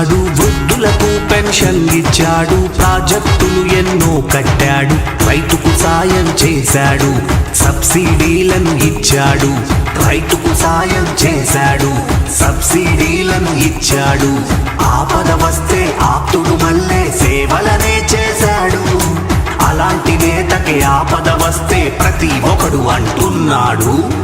ఉద్యోగాలిచ్చాడు వృద్ధులకు పెన్షన్ ఇచ్చాడు. ప్రాజెక్టులు ఎన్నో కట్టాడు. రైతుకు సాయం చేశాడు. సబ్సిడీలను ఇచ్చాడు. రైతుకు సాయం చేశాడు. సబ్సిడీలను ఇచ్చాడు. ఆపద వస్తే ఆప్తుడు మళ్ళే సేవలనే చేశాడు. అలాంటి నేతకి ఆపద వస్తే ప్రతి ఒక్కడు అంటున్నాడు.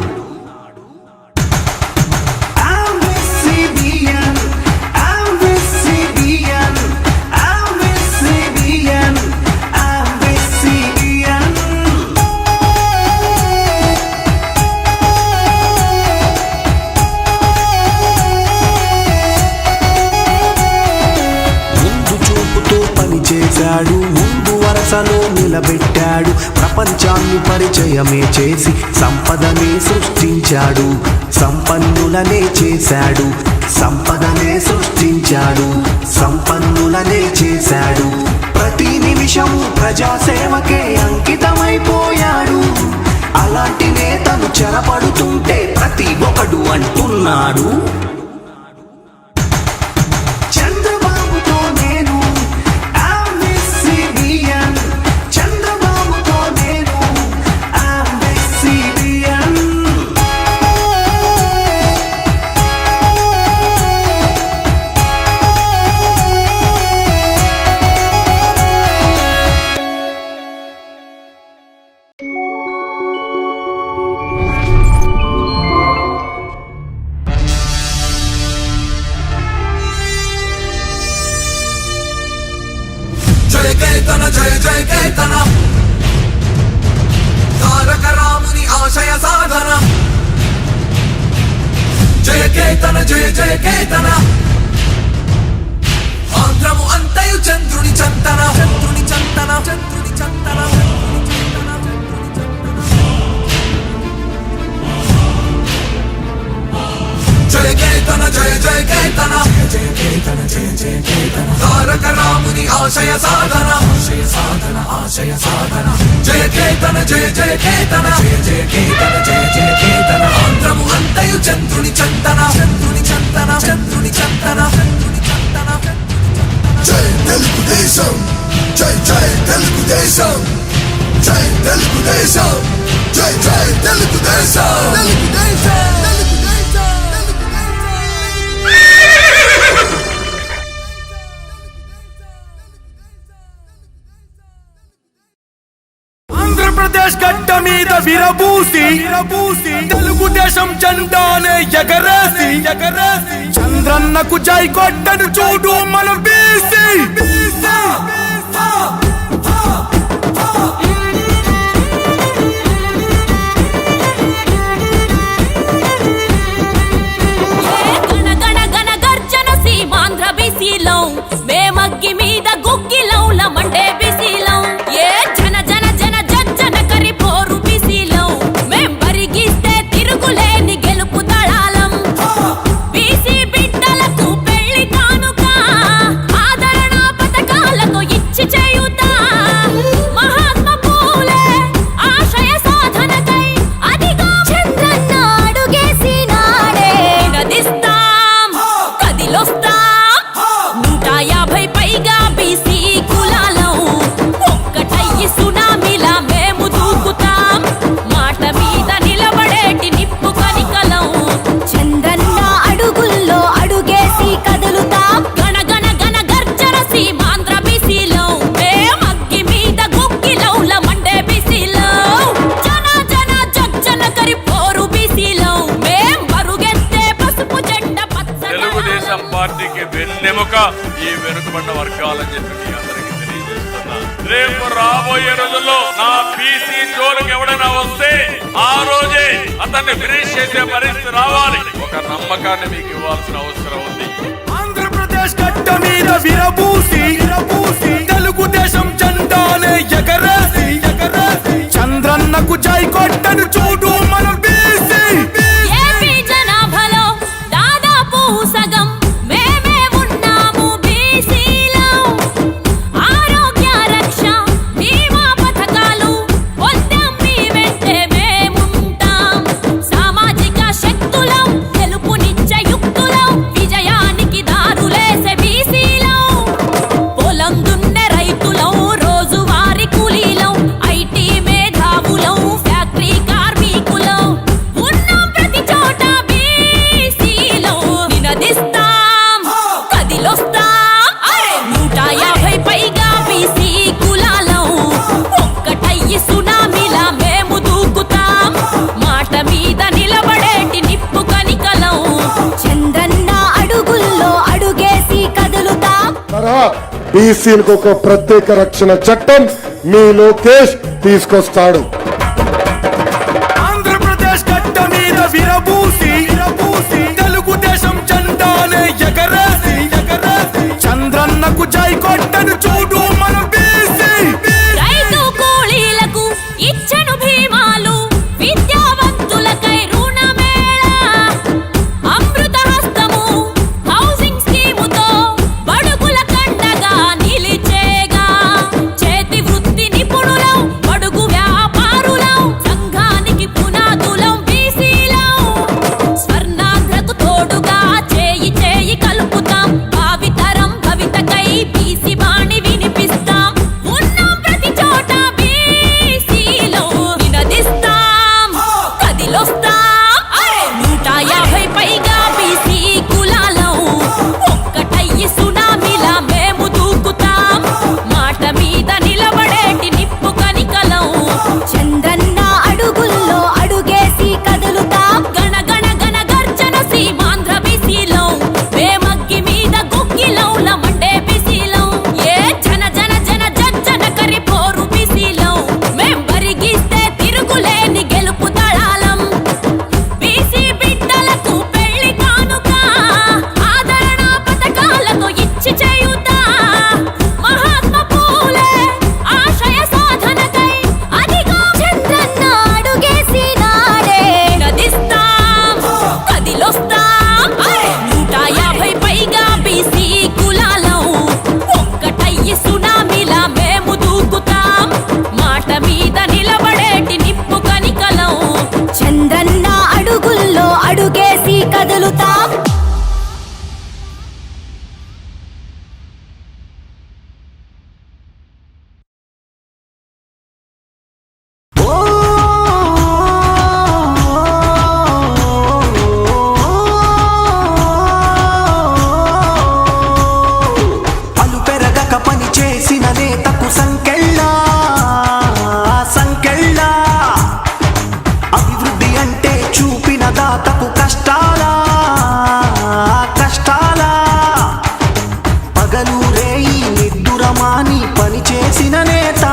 నిలబెట్టాడు. ప్రపంచాన్ని పరిచయమే చేసి సంపదనే సృష్టించాడు. సంపన్నులనే చేశాడు. సంపదనే సృష్టించాడు. సంపన్నులనే చేశాడు. ప్రతి నిమిషము ప్రజాసేవకే అంకితమైపోయాడు. అలాంటి నేతను చెరపడుతుంటే ప్రతి ఒక్కడు అంటున్నాడు. జయ జయ కేతన ఆంధ్రము అంతయు చంద్రుని చంతన చంద్రుని చంతన చంద్రుని చంతన జయ కేతన జయ జయ కేతన జయ కేతన జయ జయ కేతన తారక రాముని ఆశయ సాధన ఆశయ సాధన ఆశయ సాధన జయ కేతన జయ జయ కేతన జయ జయ కేతన జయ జయ కేతన తెలుగుదేశం. జై జై తెలుగుదేశం. జై తెలుగుదేశం. జై జై తెలుగుదేశం. తెలుగుదేశం ఆంధ్రప్రదేశ్ గడ్డ మీద విరబూసి. విరబూసి తెలుగుదేశం జెండానే ఎగరేసి ఎగరేసి. చంద్రన్నకు జై కొట్టను చూడు మన బీసీ గణ రాబోయే రోజుల్లో నా బీసీ జోలికి ఎవడైనా వస్తే ఆ రోజే అతన్ని ఫినిష్ చేసే పరిస్థితి రావాలి. ఒక నమ్మకాన్ని మీకు ఇవ్వాల్సిన అవసరం ఉంది. ఆంధ్రప్రదేశ్ కట్ట మీద విరబూసి విరబూసి తెలుగుదేశం చందానే ఎగరాసి ఎగరాసి చంద్రన్నకు జై కొట్టను చూడు మనం బీసీలకు ఒక ప్రత్యేక రక్షణ చట్టం మీ లోకేష్ తీసుకొస్తాడు. నిద్దురమాని పనిచేసిన నేత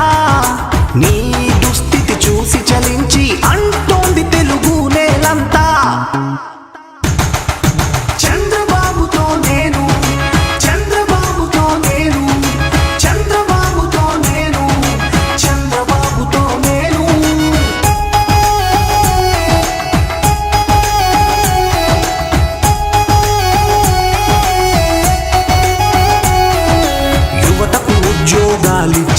నీ దుస్థితి చూసి చలించి అంటోంది తెలుగు నేలంతా.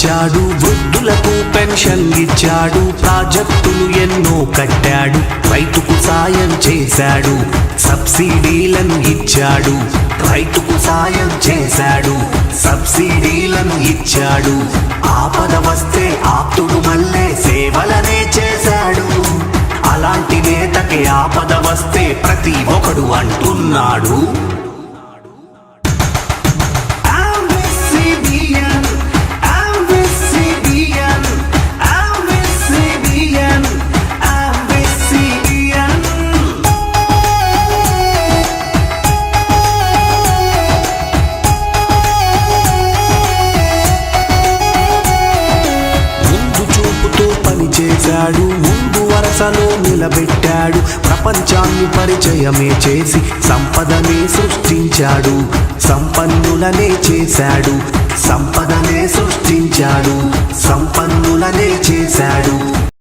ఇచ్చాడు. వృద్ధులకు పెన్షన్ ఇచ్చాడు. ప్రాజెక్టులు ఎన్నో కట్టాడు. రైతుకు సాయం చేశాడు. సబ్సిడీలను ఇచ్చాడు. రైతుకు సాయం చేశాడు. సబ్సిడీలను ఇచ్చాడు. ఆపద వస్తే ఆప్తుడు మళ్ళే సేవలనే చేశాడు. అలాంటి నేతకి ఆపద వస్తే ప్రతి ఒక్కడు అంటున్నాడు. వరసలో నిలబెట్టాడు. ప్రపంచాన్ని పరిచయమే చేసి సంపదనే సృష్టించాడు. సంపన్నులనే చేశాడు. సంపదనే సృష్టించాడు. సంపన్నులనే చేశాడు.